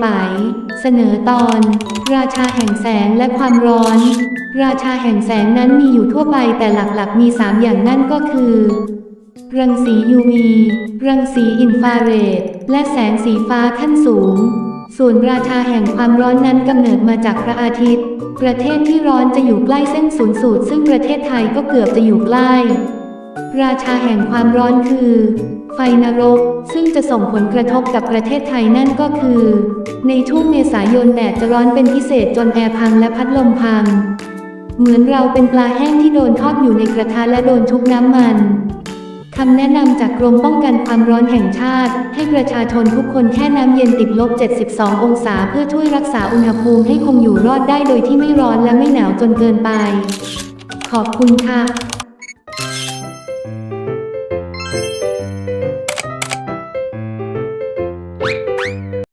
ไปเสนอตอน ราชาแห่งแสงและความร้อน ราชาแห่งแสงนั้นมีอยู่ทั่วไปแต่หลักๆมี 3 อย่างนั่นก็คือ รังสี UV รังสีอินฟราเรด และแสงสีฟ้าขั้นสูง ส่วนราชาแห่งความร้อนนั้นกำเนิดมาจากพระอาทิตย์ ประเทศที่ร้อนจะอยู่ใกล้เส้นศูนย์สูตรซึ่งประเทศไทยก็เกือบจะอยู่ใกล้ ราชาแห่งความร้อนคือ ไฟนรก ซึ่งจะส่งผลกระทบกับประเทศไทยนั่นก็คือ ในช่วงเมษายนแดดจะร้อนเป็นพิเศษจนแอร์พังและพัดลมพัง เหมือนเราเป็นปลาแห้งที่โดนทอดอยู่ในกระทะและโดนชุบน้ำมันคำแนะนำจากกรมป้องกันความร้อนแห่งชาติ ให้ประชาชนทุกคนแค่น้ำเย็นติดลบ 72 องศาเพื่อช่วยรักษาอุณหภูมิให้คงอยู่รอดได้โดยที่ไม่ร้อนและไม่หนาวจนเกินไป ขอบคุณค่ะ